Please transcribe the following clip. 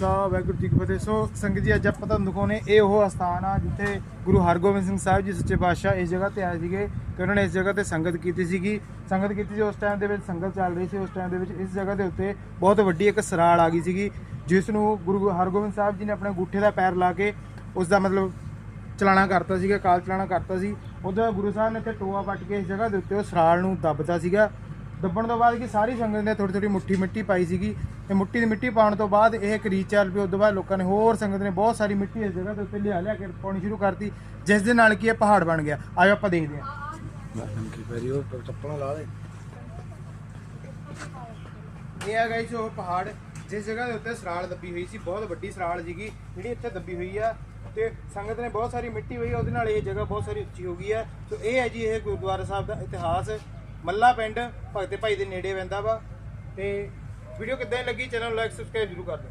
ਖਾਲਸਾ ਵਾਹਿਗੁਰੂ ਜੀ ਕੀ ਫਤਿਹ। ਸੋ ਸੰਗਤ ਜੀ, ਅੱਜ ਆਪਾਂ ਤੁਹਾਨੂੰ ਦਿਖਾਉਣੇ ਇਹ ਉਹ ਅਸਥਾਨ ਆ ਜਿੱਥੇ ਗੁਰੂ ਹਰਗੋਬਿੰਦ ਸਿੰਘ ਸਾਹਿਬ ਜੀ, ਸੱਚੇ ਪਾਤਸ਼ਾਹ ਇਸ ਜਗ੍ਹਾ ਤੇ ਆਏ ਸੀਗੇ ਕਿ ਉਹਨਾਂ ਨੇ ਇਸ ਜਗ੍ਹਾ ਤੇ ਸੰਗਤ ਕੀਤੀ ਸੀਗੀ। ਸੰਗਤ ਕੀਤੀ ਸੀ ਉਸ ਟਾਈਮ ਦੇ ਵਿੱਚ, ਸੰਗਤ ਚੱਲ ਰਹੀ ਸੀ ਉਸ ਟਾਈਮ ਦੇ ਵਿੱਚ। ਇਸ ਜਗ੍ਹਾ ਦੇ ਉੱਤੇ ਬਹੁਤ ਵੱਡੀ ਇੱਕ ਸਰਾਲ ਆ ਗਈ ਸੀਗੀ, ਜਿਸ ਨੂੰ ਗੁਰੂ ਹਰਗੋਬਿੰਦ ਸਾਹਿਬ ਜੀ ਨੇ ਆਪਣੇ ਅੰਗੂਠੇ ਦਾ ਪੈਰ ਲਾ ਕੇ ਉਸ ਦਾ ਮਤਲਬ ਚਲਾਣਾ ਕਰਤਾ ਸੀਗਾ, ਕਾਲ ਚਲਾਣਾ ਕਰਤਾ ਸੀ। ਉਦੋਂ ਗੁਰੂ ਸਾਹਿਬ ਨੇ ਤੇ ਟੋਆ ਵੱਟ ਕੇ ਇਸ ਜਗ੍ਹਾ ਦੇ ਉੱਤੇ ਉਹ ਸਰਾਲ ਨੂੰ ਦੱਬਤਾ ਸੀਗਾ। ਦੱਬਣ ਤੋਂ ਬਾਅਦ ਕਿ ਸਾਰੀ ਸੰਗਤ ਨੇ ਥੋੜੀ ਥੋੜੀ ਮੁੱਠੀ ਮਿੱਟੀ ਪਾਈ ਸੀਗੀ ਤੇ ਮੁੱਠੀ ਦੀ ਮਿੱਟੀ ਪਾਉਣ ਤੋਂ ਬਾਅਦ ਇਹ ਇੱਕ ਰੀਚ ਚੱਲ ਪਈ ਉਸ ਤੋਂ ਬਾਅਦ ਲੋਕਾਂ ਨੇ ਹੋਰ ਸੰਗਤ ਨੇ ਬਹੁਤ ਸਾਰੀ ਮਿੱਟੀ ਇਸ ਜਗ੍ਹਾ ਦੇ ਉੱਤੇ ਲਿਆ ਲਿਆ ਕੇ ਪਾਉਣੀ ਸ਼ੁਰੂ ਕਰਤੀ, ਜਿਸ ਦੇ ਨਾਲ ਕਿ ਇਹ ਪਹਾੜ ਬਣ ਗਿਆ। ਆਜੋ ਆਪਾਂ ਦੇਖਦੇ ਹਾਂ। ਚੱਪਲਾਂ ਲਾ ਦੇ ਇਹ ਆ ਗਾਈਸ ਉਹ ਪਹਾੜ, ਜਿਸ ਜਗ੍ਹਾ ਦੇ ਉੱਤੇ ਸਰਾਲ ਦੱਬੀ ਹੋਈ ਸੀ, ਬਹੁਤ ਵੱਡੀ ਸਰਾਲ ਸੀਗੀ, ਜਿਹੜੀ ਇੱਥੇ ਦੱਬੀ ਹੋਈ ਆ। ਤੇ ਸੰਗਤ ਨੇ ਬਹੁਤ ਸਾਰੀ ਮਿੱਟੀ ਹੋਈ ਆ ਉਹਦੇ ਨਾਲ ਇਹ ਜਗ੍ਹਾ ਬਹੁਤ ਸਾਰੀ ਉੱਚੀ ਹੋ ਗਈ ਆ। ਸੋ ਇਹ ਹੈ ਜੀ ਇਹ ਗੁਰਦੁਆਰਾ ਸਾਹਿਬ ਦਾ ਇਤਿਹਾਸ। ਮੱਲਾ ਪਿੰਡ ਭਗਤੇ ਭਾਈ ਦੇ ਨੇੜੇ ਪੈਂਦਾ ਵਾ ਤੇ ਵੀਡੀਓ ਕਿੱਦਾਂ ਦੀ ਲੱਗੀ? ਚੈਨਲ ਨੂੰ ਲਾਈਕ ਸਬਸਕ੍ਰਾਈਬ ਜ਼ਰੂਰ ਕਰ ਦਿਓ।